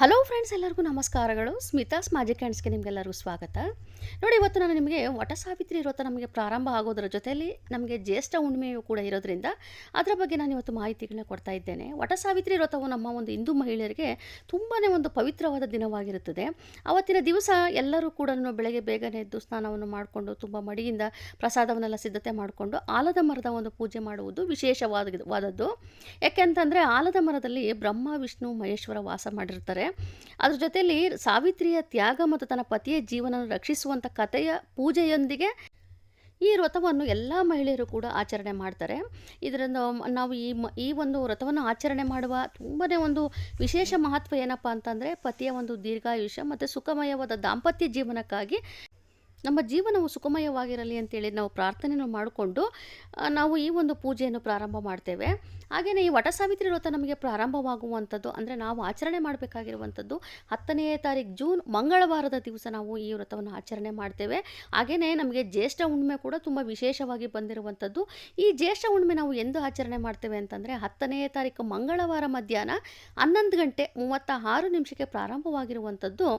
Hello friends ಎಲ್ಲರಿಗೂ ನಮಸ್ಕಾರಗಳು. Smitha's magic ಹ್ಯಾಂಡ್ಸ್ಗೆ ನಿಮಗೆಲ್ಲರಿಗೂ ಸ್ವಾಗತ. ನೋಡಿ, ಇವತ್ತು ನಾನು ನಿಮಗೆ ವಟ ಸಾವಿತ್ರಿ ವ್ರತ ನಮಗೆ ಪ್ರಾರಂಭ ಆಗೋದರ ಜೊತೆಯಲ್ಲಿ ನಮಗೆ ಜ್ಯೇಷ್ಠ ಹುಣ್ಣಿಮೆಯೂ ಕೂಡ ಇರೋದ್ರಿಂದ ಅದರ ಬಗ್ಗೆ ನಾನು ಇವತ್ತು ಮಾಹಿತಿಗಳನ್ನ ಕೊಡ್ತಾ ಇದ್ದೇನೆ. ವಟ ಸಾವಿತ್ರಿ ವ್ರತವು ನಮ್ಮ ಒಂದು ಹಿಂದೂ ಮಹಿಳೆಯರಿಗೆ ತುಂಬಾ ಒಂದು ಪವಿತ್ರವಾದ ದಿನವಾಗಿರುತ್ತದೆ. ಅವತ್ತಿನ ದಿವಸ ಎಲ್ಲರೂ ಕೂಡ ಬೆಳಗ್ಗೆ ಬೇಗನೆ ಎದ್ದು ಸ್ನಾನವನ್ನು ಮಾಡಿಕೊಂಡು, ತುಂಬ ಮಡಿಯಿಂದ ಪ್ರಸಾದವನ್ನೆಲ್ಲ ಸಿದ್ಧತೆ ಮಾಡಿಕೊಂಡು ಆಲದ ಮರದ ಒಂದು ಪೂಜೆ ಮಾಡುವುದು ವಿಶೇಷವಾದ, ವಾದದ್ದು. ಯಾಕೆಂತಂದರೆ ಆಲದ ಮರದಲ್ಲಿ ಬ್ರಹ್ಮ, ವಿಷ್ಣು, ಮಹೇಶ್ವರ ವಾಸ ಮಾಡಿರ್ತಾರೆ. ಅದ್ರ ಜೊತೆಯಲ್ಲಿ ಸಾವಿತ್ರಿಯ ತ್ಯಾಗ ಮತ್ತು ತನ್ನ ಪತಿಯ ಜೀವನವನ್ನು ರಕ್ಷಿಸುವಂಥ ಕಥೆಯ ಪೂಜೆಯೊಂದಿಗೆ ಈ ವ್ರತವನ್ನು ಎಲ್ಲ ಮಹಿಳೆಯರು ಕೂಡ ಆಚರಣೆ ಮಾಡ್ತಾರೆ. ಇದರಿಂದ ನಾವು ಈ ಮ, ಈ ಒಂದು ವ್ರತವನ್ನು ಆಚರಣೆ ಮಾಡುವ ತುಂಬಾ ಒಂದು ವಿಶೇಷ ಮಹತ್ವ ಏನಪ್ಪ ಅಂತಂದರೆ ಪತಿಯ ಒಂದು ದೀರ್ಘಾಯುಷ್ಯ ಮತ್ತು ಸುಖಮಯವಾದ ದಾಂಪತ್ಯ ಜೀವನಕ್ಕಾಗಿ ನಮ್ಮ ಜೀವನವು ಸುಖಮಯವಾಗಿರಲಿ ಅಂತೇಳಿ ನಾವು ಪ್ರಾರ್ಥನೆಯನ್ನು ಮಾಡಿಕೊಂಡು ನಾವು ಈ ಒಂದು ಪೂಜೆಯನ್ನು ಪ್ರಾರಂಭ ಮಾಡ್ತೇವೆ. ಹಾಗೆಯೇ ಈ ವಟ ಸಾವಿತ್ರಿ ವ್ರತ ನಮಗೆ ಪ್ರಾರಂಭವಾಗುವಂಥದ್ದು, ಅಂದರೆ ನಾವು ಆಚರಣೆ ಮಾಡಬೇಕಾಗಿರುವಂಥದ್ದು ಹತ್ತನೆಯ ತಾರೀಕು ಜೂನ್ ಮಂಗಳವಾರದ ದಿವಸ ನಾವು ಈ ವ್ರತವನ್ನು ಆಚರಣೆ ಮಾಡ್ತೇವೆ. ಹಾಗೆಯೇ ನಮಗೆ ಜ್ಯೇಷ್ಠ ಹುಣ್ಣಿಮೆ ಕೂಡ ತುಂಬ ವಿಶೇಷವಾಗಿ ಬಂದಿರುವಂಥದ್ದು. ಈ ಜ್ಯೇಷ್ಠ ಹುಣ್ಣಿಮೆ ನಾವು ಎಂದು ಆಚರಣೆ ಮಾಡ್ತೇವೆ ಅಂತಂದರೆ ಹತ್ತನೆಯ ತಾರೀಕು ಮಂಗಳವಾರ ಮಧ್ಯಾಹ್ನ ಹನ್ನೊಂದು ಗಂಟೆ ಮೂವತ್ತ ಆರು ನಿಮಿಷಕ್ಕೆ ಪ್ರಾರಂಭವಾಗಿರುವಂಥದ್ದು.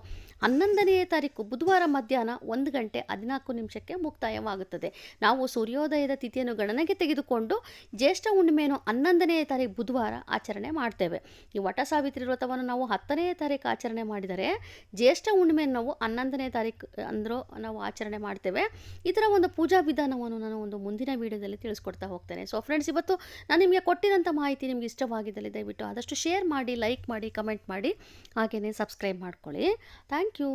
ಹನ್ನೊಂದನೆಯ ತಾರೀಕು ಬುಧವಾರ ಮಧ್ಯಾಹ್ನ ಒಂದು ಗಂಟೆ ಹದಿನಾಲ್ಕು ನಿಮಿಷಕ್ಕೆ ಮುಕ್ತಾಯವಾಗುತ್ತದೆ. ನಾವು ಸೂರ್ಯೋದಯದ ತಿಥಿಯನ್ನು ಗಣನೆಗೆ ತೆಗೆದುಕೊಂಡು ಜ್ಯೇಷ್ಠ ಹುಣ್ಣಿಮೆಯನ್ನು ಹನ್ನೊಂದನೇ ತಾರೀಕು ಬುಧವಾರ ಆಚರಣೆ ಮಾಡ್ತೇವೆ. ಈ ವಟ ಸಾವಿತ್ರಿ ವ್ರತವನ್ನು ನಾವು ಹತ್ತನೇ ತಾರೀಕು ಆಚರಣೆ ಮಾಡಿದರೆ ಜ್ಯೇಷ್ಠ ಹುಣ್ಣಿಮೆಯನ್ನು ನಾವು ಹನ್ನೊಂದನೇ ತಾರೀಕು ಅಂದರೂ ನಾವು ಆಚರಣೆ ಮಾಡ್ತೇವೆ. ಇದರ ಒಂದು ಪೂಜಾ ವಿಧಾನವನ್ನು ನಾನು ಒಂದು ಮುಂದಿನ ವಿಡಿಯೋದಲ್ಲಿ ತಿಳಿಸ್ಕೊಡ್ತಾ ಹೋಗ್ತೇನೆ. ಸೊ ಫ್ರೆಂಡ್ಸ್ ಇವತ್ತು ನಾನು ನಿಮಗೆ ಕೊಟ್ಟಿರೋಂಥ ಮಾಹಿತಿ ನಿಮಗೆ ಇಷ್ಟವಾಗಿದ್ದಲ್ಲಿ ದಯವಿಟ್ಟು ಆದಷ್ಟು ಶೇರ್ ಮಾಡಿ ಲೈಕ್ ಮಾಡಿ ಕಮೆಂಟ್ ಮಾಡಿ, ಹಾಗೆಯೇ ಸಬ್ಸ್ಕ್ರೈಬ್ ಮಾಡ್ಕೊಳ್ಳಿ. Thank you